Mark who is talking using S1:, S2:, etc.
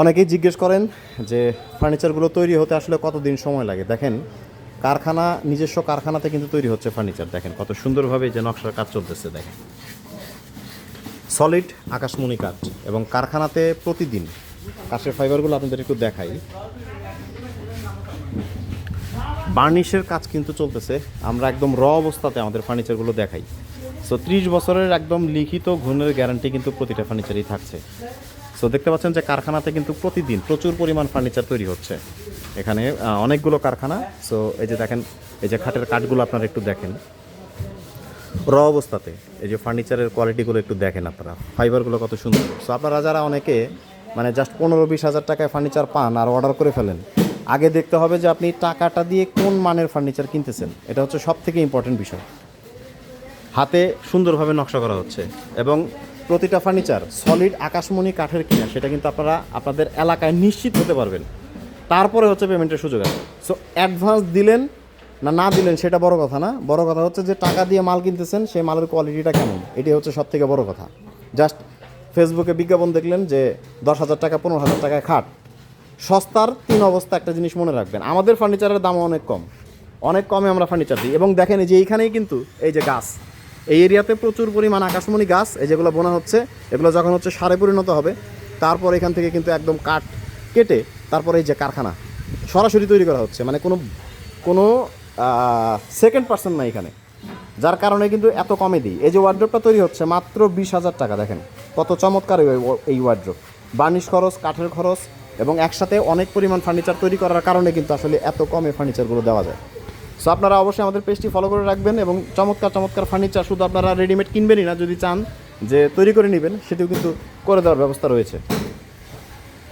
S1: অনেকেই জিজ্ঞেস করেন যে ফার্নিচারগুলো তৈরি হতে আসলে কতদিন সময় লাগে? দেখেন, কারখানা, নিজস্ব কারখানাতে কিন্তু তৈরি হচ্ছে ফার্নিচার দেখেন কত সুন্দরভাবে যে নকশার কাজ চলতেছে, দেখেন। সলিড আকাশমণি কাঠ এবং কারখানাতে প্রতিদিন, কাঠের ফাইবারগুলো আপনাদের একটু দেখাই। বার্নিশের কাজ কিন্তু চলতেছে, আমরা একদম র অবস্থাতে আমাদের ফার্নিচারগুলো দেখাই। সো ত্রিশ বছরের একদম লিখিত ঘুণের গ্যারান্টি কিন্তু প্রতিটা ফার্নিচারই থাকছে। সো দেখতে পাচ্ছেন যে কারখানাতে কিন্তু প্রতিদিন প্রচুর পরিমাণ ফার্নিচার তৈরি হচ্ছে। এখানে অনেকগুলো কারখানা। সো এই যে দেখেন, এই যে খাটের কাঠগুলো আপনারা একটু দেখেন। র অবস্থাতে, এই যে ফার্নিচারের কোয়ালিটিগুলো একটু দেখেন আপনারা। ফাইবারগুলো কত সুন্দর। সো আপনারা যারা অনেকে মানে জাস্ট পনেরো বিশ হাজার টাকায় ফার্নিচার পান আর অর্ডার করে ফেলেন, আগে দেখতে হবে যে আপনি টাকাটা দিয়ে কোন মানের ফার্নিচার কিনতেছেন। এটা হচ্ছে সব থেকে ইম্পর্টেন্ট বিষয়। হাতে সুন্দরভাবে নকশা করা হচ্ছে। এবং প্রতিটা ফার্নিচার সলিড আকাশমণি কাঠের কিনা, সেটা কিন্তু আপনারা আপনাদের এলাকায় নিশ্চিত হতে পারবেন। তারপরে হচ্ছে পেমেন্টের সুযোগ আছে। সো অ্যাডভান্স দিলেন না না দিলেন, সেটা বড় কথা না। বড় কথা হচ্ছে যে টাকা দিয়ে মাল কিনতেছেন, সেই মালের কোয়ালিটিটা কেমন? এটি হচ্ছে সব থেকে বড় কথা। জাস্ট ফেসবুকে বিজ্ঞাপন দেখলেন যে দশ হাজার টাকা, পনেরো হাজার টাকায় খাট। সস্তার তিন অবস্থা একটা জিনিস মনে রাখবেন। আমাদের ফার্নিচারের দাম অনেক কম। অনেক কমে আমরা ফার্নিচার দিই। এবং দেখেন যে এইখানেই কিন্তু এই যে গাছ। এই এরিয়াতে প্রচুর পরিমাণ আকাশমণি গাছ, এই যেগুলো বোনা হচ্ছে, এগুলো যখন হচ্ছে সারে পরিণত হবে, তারপর এখান থেকে কিন্তু একদম কাঠ কেটে তারপরে এই যে কারখানা সরাসরি তৈরি করা হচ্ছে। মানে কোনো কোনো সেকেন্ড পার্সন নাই এখানে। যার কারণে কিন্তু এত কমে দিই। এই যে ওয়ার্ড্রোপটা তৈরি হচ্ছে মাত্র বিশ হাজার টাকা, দেখেন। কত চমৎকার এই ওয়ার্ড্রোপ বার্নিশ খরচ, কাঠের খরচ এবং একসাথে অনেক পরিমাণ ফার্নিচার তৈরি করার কারণে কিন্তু আসলে এত কমে ফার্নিচারগুলো দেওয়া যায়। সো আপনারা অবশ্যই আমাদের পেজটি ফলো করে রাখবেন এবং চমৎকার চমৎকার ফার্নিচার শুধু আপনারা রেডিমেড কিনবেনই না যদি চান যে তৈরি করে নেবেন, সেটিও কিন্তু করে দেওয়ার ব্যবস্থা রয়েছে।